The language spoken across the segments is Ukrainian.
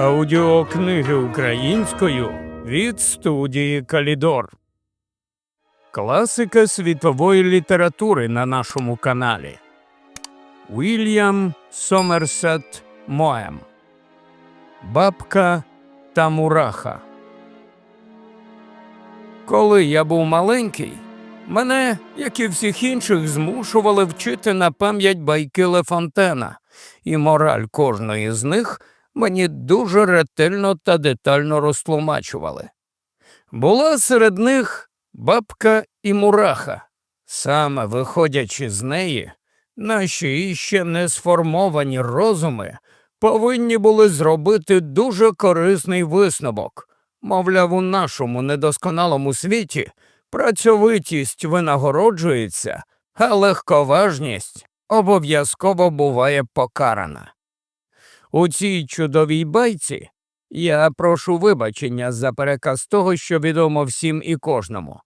Аудіокниги українською від студії Калідор. Класика світової літератури на нашому каналі. Вільям Сомерсет Моем. Бабка та Мураха. Коли я був маленький, мене, як і всіх інших, змушували вчити на пам'ять байки Лефонтена, і мораль кожної з них мені дуже ретельно та детально розтлумачували. Була серед них бабка і мураха. Саме виходячи з неї, наші іще не сформовані розуми повинні були зробити дуже корисний висновок. Мовляв, у нашому недосконалому світі працьовитість винагороджується, а легковажність обов'язково буває покарана. У цій чудовій байці я прошу вибачення за переказ того, що відомо всім і кожному.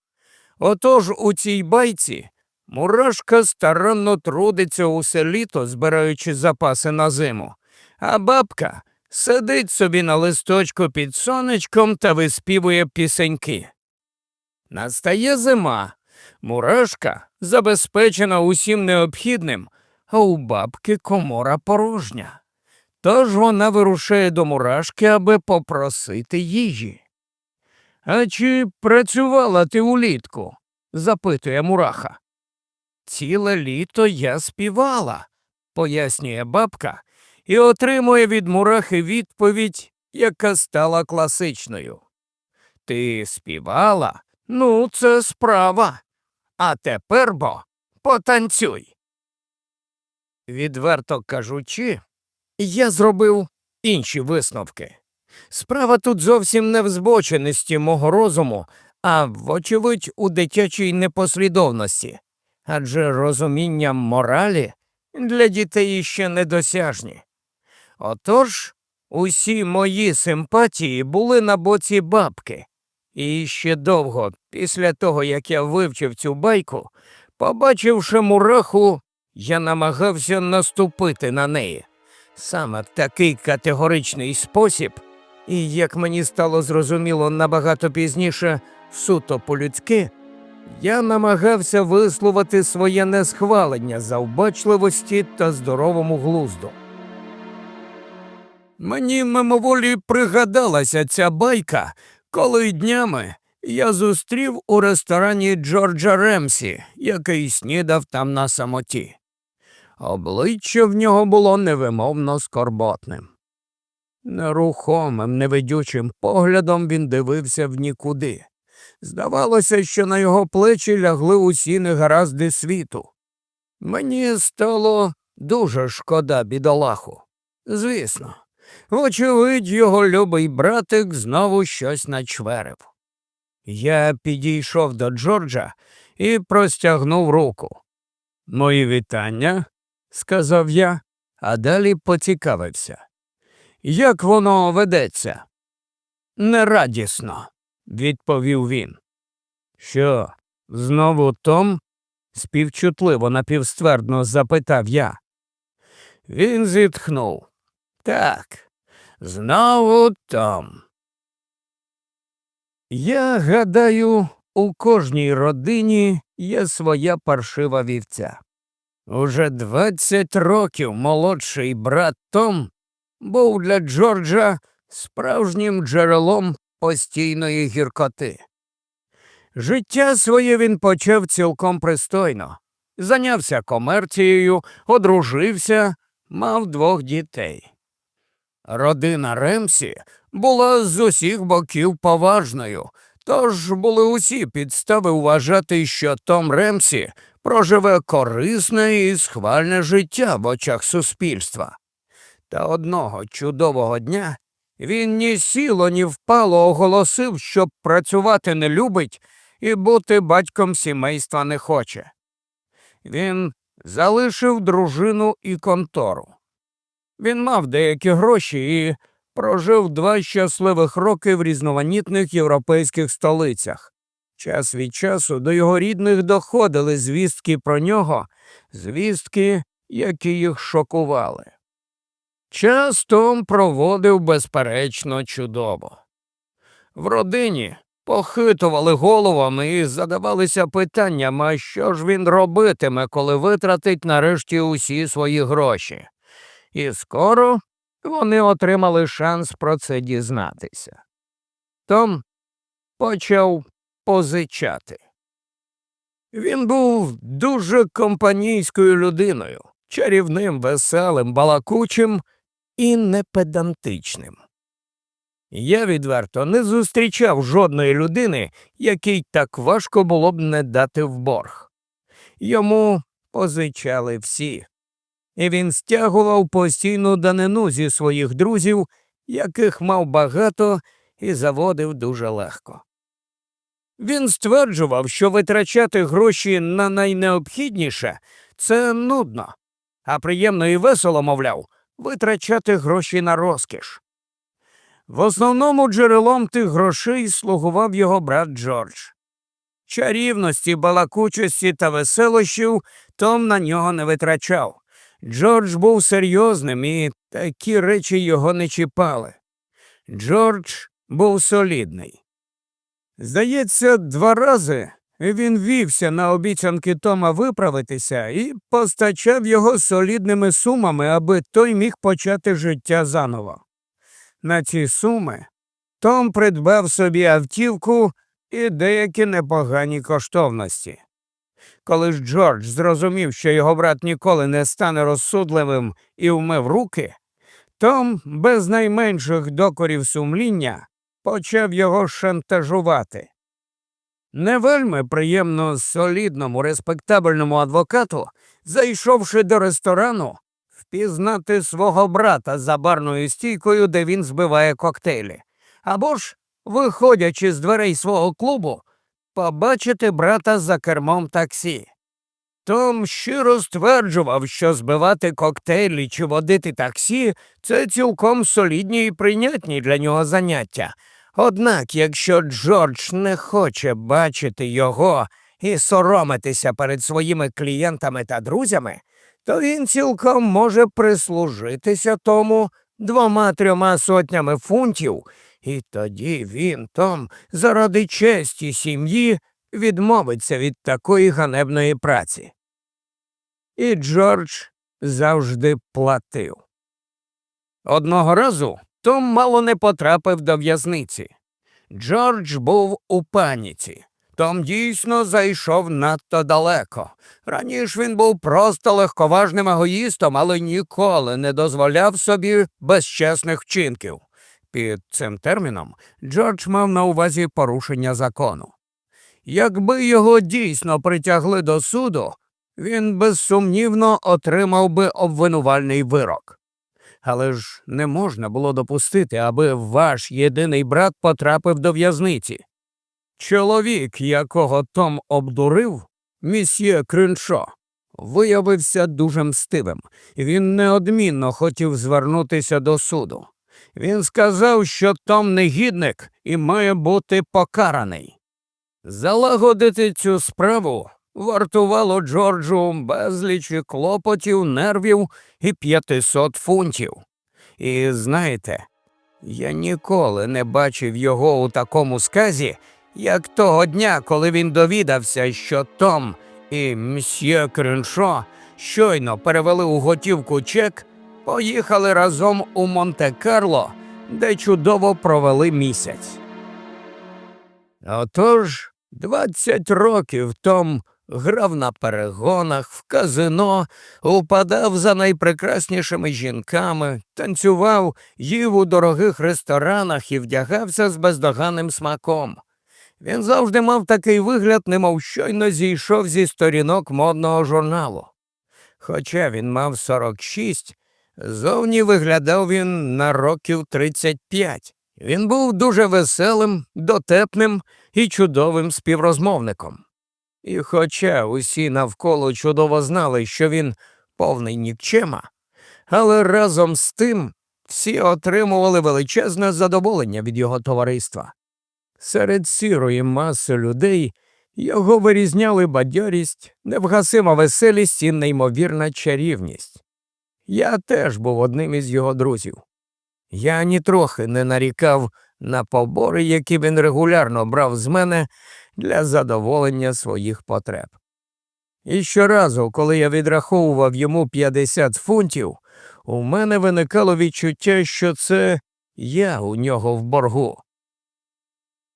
Отож у цій байці мурашка старанно трудиться усе літо, збираючи запаси на зиму, а бабка сидить собі на листочку під сонечком та виспівує пісеньки. Настає зима. Мурашка забезпечена усім необхідним, а у бабки комора порожня. Тож вона вирушає до мурашки, аби попросити їжі. А чи працювала ти улітку? запитує мураха. Ціле літо я співала, пояснює бабка і отримує від мурахи відповідь, яка стала класичною. Ти співала? Ну, це справа. А тепер бо потанцюй. Відверто кажучи, я зробив інші висновки. Справа тут зовсім не в збоченості мого розуму, а вочевидь у дитячій непослідовності, адже розуміння моралі для дітей ще недосяжні. Отож, усі мої симпатії були на боці бабки, і ще довго, після того, як я вивчив цю байку, побачивши мураху, я намагався наступити на неї. Саме в такий категоричний спосіб, і, як мені стало зрозуміло набагато пізніше, суто по-людськи, я намагався висловити своє несхвалення завбачливості та здоровому глузду. Мені мимоволі пригадалася ця байка, коли днями я зустрів у ресторані Джорджа Ремсі, який снідав там на самоті. Обличчя в нього було невимовно скорботним. Нерухомим, невидючим поглядом він дивився в нікуди. Здавалося, що на його плечі лягли усі негаразди світу. Мені стало дуже шкода бідолаху. Звісно, вочевидь, його любий братик знову щось начверив. Я підійшов до Джорджа і простягнув руку. Мої вітання, сказав я, а далі поцікавився. Як воно ведеться? Нерадісно, відповів він. Що, знову Том? співчутливо напівствердно запитав я. Він зітхнув. Так, знову Том. Я гадаю, у кожній родині є своя паршива вівця. Уже двадцять років молодший брат Том був для Джорджа справжнім джерелом постійної гіркоти. Життя своє він почав цілком пристойно, зайнявся комерцією, одружився, мав двох дітей. Родина Ремсі була з усіх боків поважною, тож були усі підстави вважати, що Том Ремсі проживе корисне і схвальне життя в очах суспільства. Та одного чудового дня він ні сіло, ні впало оголосив, що працювати не любить і бути батьком сімейства не хоче. Він залишив дружину і контору. Він мав деякі гроші і прожив два щасливих роки в різноманітних європейських столицях. Час від часу до його рідних доходили звістки про нього, звістки, які їх шокували. Час Том проводив безперечно чудово. В родині похитували головами і задавалися питаннями, а що ж він робитиме, коли витратить нарешті усі свої гроші. І скоро вони отримали шанс про це дізнатися. Том почав позичати. Він був дуже компанійською людиною, чарівним, веселим, балакучим і непедантичним. Я відверто не зустрічав жодної людини, якій так важко було б не дати в борг. Йому позичали всі, і він стягував постійну данину зі своїх друзів, яких мав багато і заводив дуже легко. Він стверджував, що витрачати гроші на найнеобхідніше це нудно, а приємно і весело, мовляв, витрачати гроші на розкіш. В основному джерелом тих грошей слугував його брат Джордж. Чарівності, балакучості та веселощів Том на нього не витрачав. Джордж був серйозним і такі речі його не чіпали. Джордж був солідний. Здається, два рази він вівся на обіцянки Тома виправитися і постачав його солідними сумами, аби той міг почати життя заново. На ці суми Том придбав собі автівку і деякі непогані коштовності. Коли ж Джордж зрозумів, що його брат ніколи не стане розсудливим і вмив руки, Том без найменших докорів сумління почав його шантажувати. Не вельми приємно солідному, респектабельному адвокату, зайшовши до ресторану, впізнати свого брата за барною стійкою, де він збиває коктейлі, або ж, виходячи з дверей свого клубу, побачити брата за кермом таксі. Том щиро стверджував, що збивати коктейлі чи водити таксі це цілком солідні і прийнятні для нього заняття. Однак, якщо Джордж не хоче бачити його і соромитися перед своїми клієнтами та друзями, то він цілком може прислужитися тому двома трьома сотнями фунтів, і тоді він, Том, заради честі сім'ї відмовиться від такої ганебної праці. І Джордж завжди платив. Одного разу Том мало не потрапив до в'язниці. Джордж був у паніці. Том дійсно зайшов надто далеко. Раніше він був просто легковажним егоїстом, але ніколи не дозволяв собі безчесних вчинків. Під цим терміном Джордж мав на увазі порушення закону. Якби його дійсно притягли до суду, він безсумнівно отримав би обвинувальний вирок. Але ж не можна було допустити, аби ваш єдиний брат потрапив до в'язниці. Чоловік, якого Том обдурив, місьє Криншо, виявився дуже мстивим. Він неодмінно хотів звернутися до суду. Він сказав, що Том негідник і має бути покараний. Залагодити цю справу вартувало Джорджу безлічі клопотів, нервів і п'ятисот фунтів. І знаєте, я ніколи не бачив його у такому сказі, як того дня, коли він довідався, що Том і мсьє Криншо щойно перевели у готівку чек, поїхали разом у Монте-Карло, де чудово провели місяць. Отож, двадцять років Том грав на перегонах, в казино, упадав за найпрекраснішими жінками, танцював, їв у дорогих ресторанах і вдягався з бездоганним смаком. Він завжди мав такий вигляд, немов щойно зійшов зі сторінок модного журналу. Хоча він мав 46, зовні виглядав він на років 35. Він був дуже веселим, дотепним і чудовим співрозмовником. І хоча усі навколо чудово знали, що він повний нікчема, але разом з тим всі отримували величезне задоволення від його товариства. Серед сірої маси людей його вирізняли бадьорість, невгасима веселість і неймовірна чарівність. Я теж був одним із його друзів. Я нітрохи не нарікав на побори, які він регулярно брав з мене для задоволення своїх потреб. І щоразу, коли я відраховував йому 50 фунтів, у мене виникало відчуття, що це я у нього в боргу.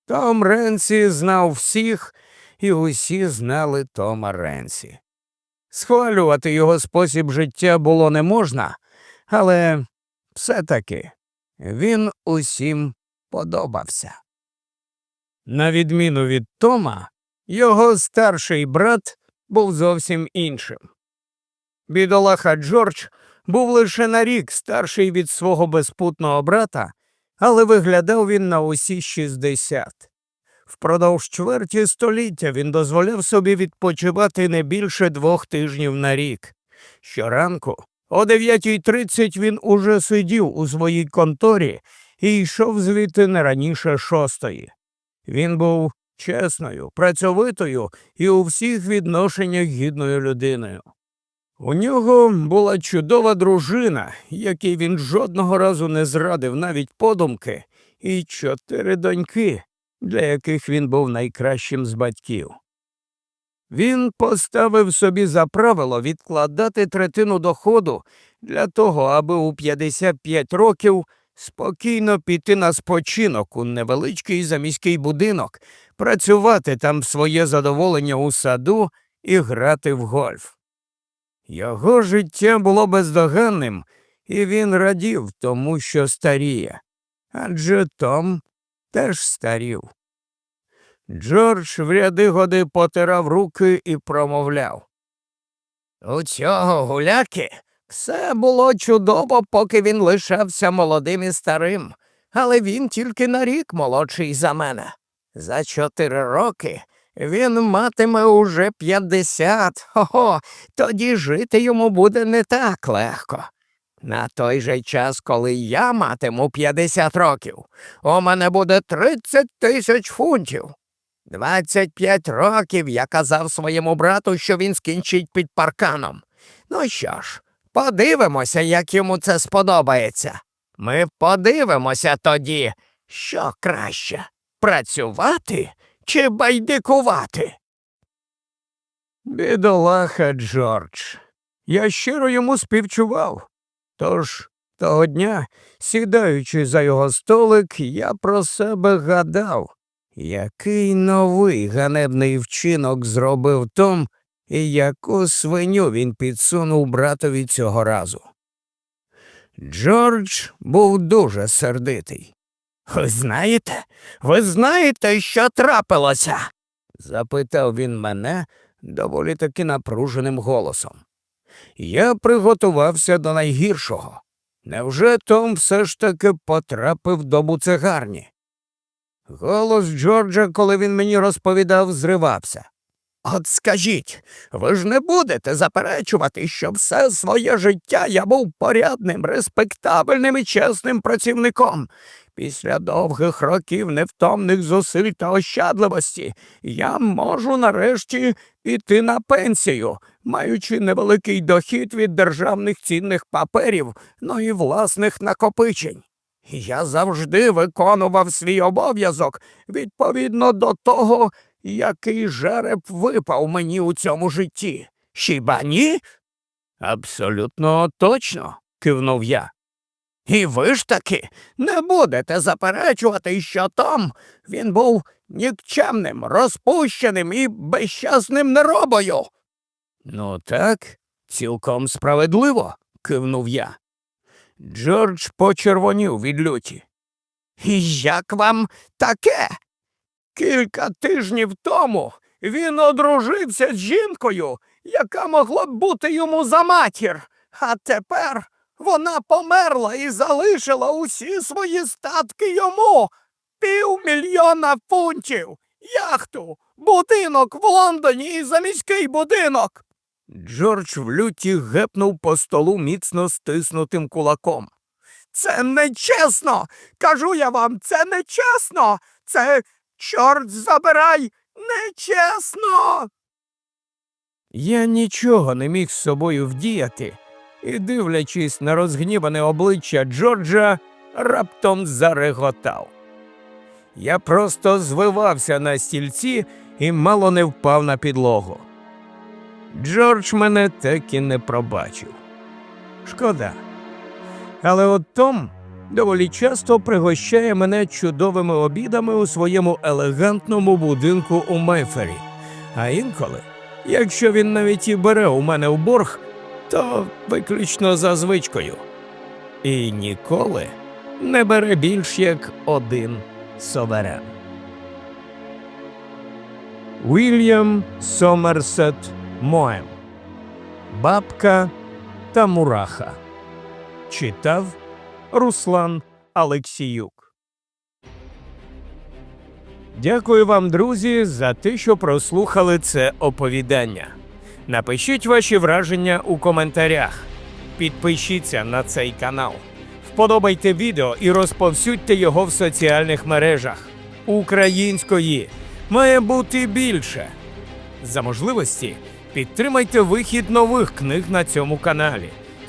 Том Ренсі знав всіх, і усі знали Тома Ренсі. Схвалювати його спосіб життя було не можна, але все таки він усім подобався. На відміну від Тома, його старший брат був зовсім іншим. Бідолаха Джордж був лише на рік старший від свого безпутного брата, але виглядав він на усі 60. Впродовж чверті століття він дозволяв собі відпочивати не більше двох тижнів на рік. Щоранку о 9.30 він уже сидів у своїй конторі і йшов звідти не раніше шостої. Він був чесною, працьовитою і у всіх відношеннях гідною людиною. У нього була чудова дружина, якій він жодного разу не зрадив навіть подумки, і чотири доньки, для яких він був найкращим з батьків. Він поставив собі за правило відкладати третину доходу для того, аби у 55 років спокійно піти на спочинок у невеличкий заміський будинок, працювати там своє задоволення у саду і грати в гольф. Його життя було бездоганним, і він радів тому, що старіє, адже Том теж старів. Джордж в ряди годи потирав руки і промовляв. У цього гуляки все було чудово, поки він лишався молодим і старим, але він тільки на рік молодший за мене. За чотири роки він матиме уже п'ятдесят. Хо-хо, тоді жити йому буде не так легко. На той же час, коли я матиму 50 років, у мене буде 30 тисяч фунтів. 25 років я казав своєму брату, що він скінчить під парканом. Ну що ж, подивимося, як йому це сподобається. Ми подивимося тоді, що краще працювати чи байдикувати. Бідолаха Джордж. Я щиро йому співчував. Тож того дня, сідаючи за його столик, я про себе гадав, який новий ганебний вчинок зробив Том і яку свиню він підсунув братові цього разу. Джордж був дуже сердитий. Ви знаєте, ви знаєте, що трапилося? запитав він мене доволі таки напруженим голосом. Я приготувався до найгіршого. Невже Том все ж таки потрапив до буцегарні? Голос Джорджа, коли він мені розповідав, зривався. От скажіть, ви ж не будете заперечувати, що все своє життя я був порядним, респектабельним і чесним працівником. Після довгих років невтомних зусиль та ощадливості я можу нарешті піти на пенсію, маючи невеликий дохід від державних цінних паперів, ну і власних накопичень. Я завжди виконував свій обов'язок відповідно до того, який жереб випав мені у цьому житті. Хіба ні? Абсолютно точно, кивнув я. І ви ж таки не будете заперечувати, що Том він був нікчемним, розпущеним і безщасним неробою. Ну так, цілком справедливо, кивнув я. Джордж почервонів від люті. І як вам таке? Кілька тижнів тому він одружився з жінкою, яка могла б бути йому за матір, а тепер вона померла і залишила усі свої статки йому півмільйона фунтів, яхту, будинок в Лондоні і заміський будинок. Джордж в люті гепнув по столу міцно стиснутим кулаком. Це нечесно. Кажу я вам, це нечесно. Це чорт забирай нечесно. Я нічого не міг з собою вдіяти, і, дивлячись на розгніване обличчя Джорджа, раптом зареготав. Я просто звивався на стільці і мало не впав на підлогу. Джордж мене так і не пробачив. Шкода. Але от Том доволі часто пригощає мене чудовими обідами у своєму елегантному будинку у Мейфері. А інколи, якщо він навіть і бере у мене в борг, то виключно за звичкою. І ніколи не бере більш як один суверен. Вільям Сомерсет Моем Бабка та Мураха Читав Руслан Алексіюк. Дякую вам, друзі, за те, що прослухали це оповідання. Напишіть ваші враження у коментарях. Підпишіться на цей канал. Вподобайте відео і розповсюдьте його в соціальних мережах. Української має бути більше. За можливості підтримайте вихід нових книг на цьому каналі.